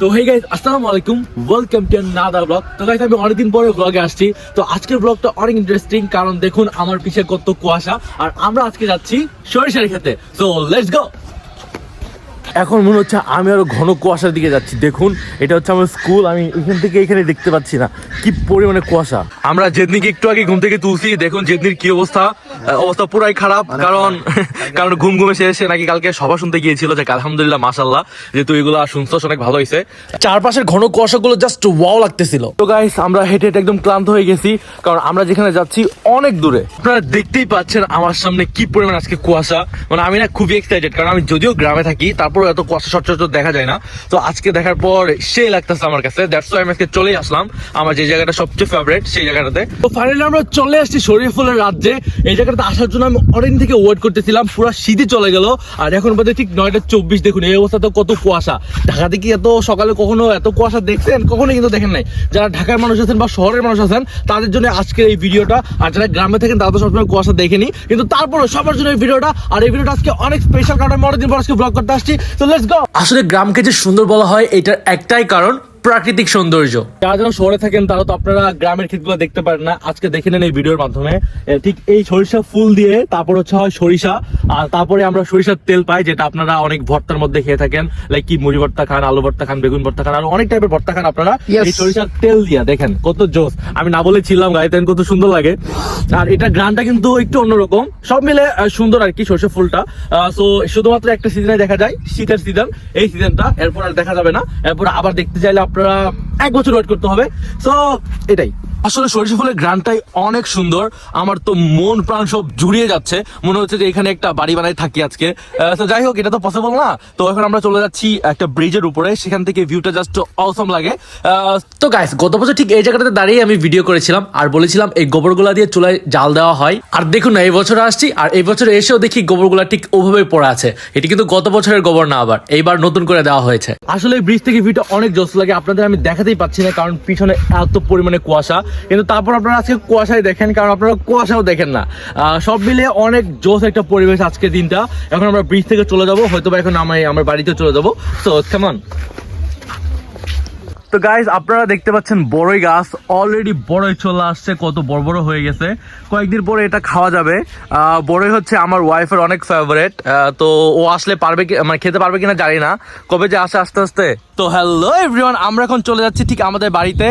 তো হে গাইস আসসালামু আলাইকুম। ওয়েলকাম টু নাদার ব্লগ তো গাইস আমি অনেকদিন পরে ব্লগে আসছি। তো, আজকের ব্লগটা অনেক ইন্টারেস্টিং কারণ দেখুন, আমার পিছে কত কুয়াশা। আর আমরা আজকে যাচ্ছি সরিষার খেতে সো লেটস গো এখন মনে হচ্ছে আমি আরও ঘন কুয়াশার দিকে যাচ্ছি। দেখুন এটা হচ্ছে আমার স্কুল আমি এখান থেকে এখানে দেখতে পাচ্ছি না। কি পরিমাণে কুয়াশা। আমরা জেদনিকে একটু আগে ঘুম থেকে তুলছি দেখুন জেদনির কি অবস্থা। অবস্থা পুরাই খারাপ কারণ কারণ ঘুম ঘুমে সে এসে নাকি কালকে সভা শুনতে গিয়েছিল যে আলহামদুলিল্লাহ মাসাল্লাহ যেহেতু এগুলো শুনছস অনেক ভালো হয়েছে চারপাশের ঘন কুয়াশাগুলো জাস্ট ওয়াও লাগতেছিল। তো গাইস আমরা হেঁটে হেঁটে একদম ক্লান্ত হয়ে গেছি কারণ আমরা যেখানে যাচ্ছি অনেক দূরে। আপনারা দেখতেই পাচ্ছেন আমার সামনে কি পরিমাণ আজকে কুয়াশা। মানে আমি না খুবই এক্সাইটেড কারণ আমি যদিও গ্রামে থাকি তারপরে এত কুয়াশা সচরাচর দেখা যায় না। তো আজকে দেখার পর সেই লাগতেছে আমার কাছে। দ্যাটস ওয়াই আমি আজকে চলেই আসলাম। আমার যে জায়গাটা সবচেয়ে ফেভারিট সেই জায়গাটাতে। তো ফাইনালি আমরা চলে আসছি শরীফুলের রাজ্যে। এই জায়গাটাতে আসার জন্য আমি অনেকদিন থেকে ওয়েট করতেছিলাম। পুরো শীতে চলে গেল। আর এখন বাজে ঠিক নয়টা চব্বিশ। দেখুন, এই অবস্থা তো কত কুয়াশা। ঢাকাতে কি এত সকালে কখনো এত কুয়াশা দেখছেন? কখনো কিন্তু দেখেন নাই। যারা ঢাকার মানুষ আছেন বা শহরের মানুষ আছেন, তাদের জন্য আজকের এই ভিডিওটা। আর যারা গ্রামে থাকেন, তারা তো সবসময় কুয়াশা দেখেনি। কিন্তু তারপরে সবার জন্য এই ভিডিওটা। আর এই ভিডিওটা আজকে অনেক স্পেশাল কারণ আমি অনেকদিন পর আজকে ব্লগ করতে আসছি। তো লেটস গো আসলে গ্রামকে যে সুন্দর বলা হয় এটার একটাই কারণ প্রাকৃতিক সৌন্দর্য। যারা যারা শহরে থাকেন তারা তো আপনারা গ্রামের ক্ষেতগুলো দেখতে পারেন না। আজকে দেখে নেন এই ভিডিওর মাধ্যমে। ঠিক এই সরিষা ফুল দিয়ে তারপর হচ্ছে হয় সরিষা। আর তারপরে আমরা সরিষার তেল পাই যেটা আপনারা অনেক ভর্তার মধ্যে খেয়ে থাকেন। লাইক কি মুড়ি ভর্তা খান আলু ভর্তা খান বেগুন ভর্তা খান আর অনেক টাইপের ভর্তা খান আপনারা। এই সরিষার তেল দিয়া দেখেন কত জোস আমি না বলেছিলাম গায়ে তেন কত সুন্দর লাগে। আর এটা গ্রানটা কিন্তু একটু অন্যরকম। সব মিলে সুন্দর আর কি সরষে ফুলটা। সো শুধুমাত্র একটা সিজনে দেখা যায় শীতের সিজন এই সিজনটা এরপর আর দেখা যাবে না। এরপর আবার দেখতে চাইলে আপনারা এক বছর ওয়েট করতে হবে। সো এটাই। আসলে সরিষা ফুলের গ্রানটাই অনেক সুন্দর। আমার তো মন প্রাণ সব জুড়িয়ে যাচ্ছে। মনে হচ্ছে যে এখানে একটা বাড়ি বানাই থাকি আজকে। তো যাই হোক, এটা তো পসিবল না। তো এখন আমরা চলে যাচ্ছি একটা ব্রিজের উপরে। সেখান থেকে ভিউটা জাস্ট অসম লাগে। তো গাইস গত বছর ঠিক এই জায়গাটাতে দাঁড়িয়ে আমি ভিডিও করেছিলাম। আর বলেছিলাম এই গোবরগুলা দিয়ে চুলায় জাল দেওয়া হয়। আর দেখুন না, এই বছর আসছি। আর এই বছর এসেও দেখি গোবরগুলা ঠিক ওভাবে পড়ে আছে। এটি কিন্তু গত বছরের গোবর না আবার। এইবার নতুন করে দেওয়া হয়েছে। আসলে এই ব্রিজ থেকে ভিউটা অনেক জোস লাগে। আপনাদের আমি দেখাতেই পাচ্ছি না, কারণ পিছনে এত পরিমাণে কুয়াশা। কিন্তু তারপর আপনারা আজকে কুয়াশায় দেখেন, কারণ আপনারা কুয়াশাও দেখেন না। সব মিলে অনেক জোস একটা পরিবেশ আজকের দিনটা। এখন আমরা ব্রিজ থেকে চলে যাব হয়তো বা এখন আমি আমার বাড়িতে চলে যাব। তো কেমন তো গাইজ আপনারা দেখতে পাচ্ছেন বড়ই গাছ। অলরেডি বড়ই চলে আসছে, কত বড় বড় হয়ে গেছে। কয়েকদিন পরে এটা খাওয়া যাবে। বড়ই হচ্ছে আমার ওয়াইফের অনেক ফেভারেট তো ও আসলে পারবে কি মানে খেতে পারবে কিনা জানি না। কবে যে আসে আস্তে আস্তে। তো হ্যালো এভরিওয়ান আমরা এখন চলে যাচ্ছি ঠিক আমাদের বাড়িতে।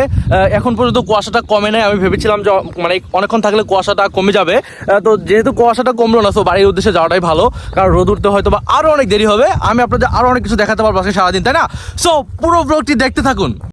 এখন পর্যন্ত কুয়াশাটা কমে নাই। আমি ভেবেছিলাম যে মানে অনেকক্ষণ থাকলে কুয়াশাটা কমে যাবে। তো যেহেতু কুয়াশাটা কমলো না তো বাড়ির উদ্দেশ্যে যাওয়াটাই ভালো। কারণ রোদ উঠতে হয়তো বা আরও অনেক দেরি হবে। আমি আপনাদের আরও অনেক কিছু দেখাতে পারব আজকে সারাদিন, তাই না? সো পুরো ব্লগটি দেখতে থাকুন।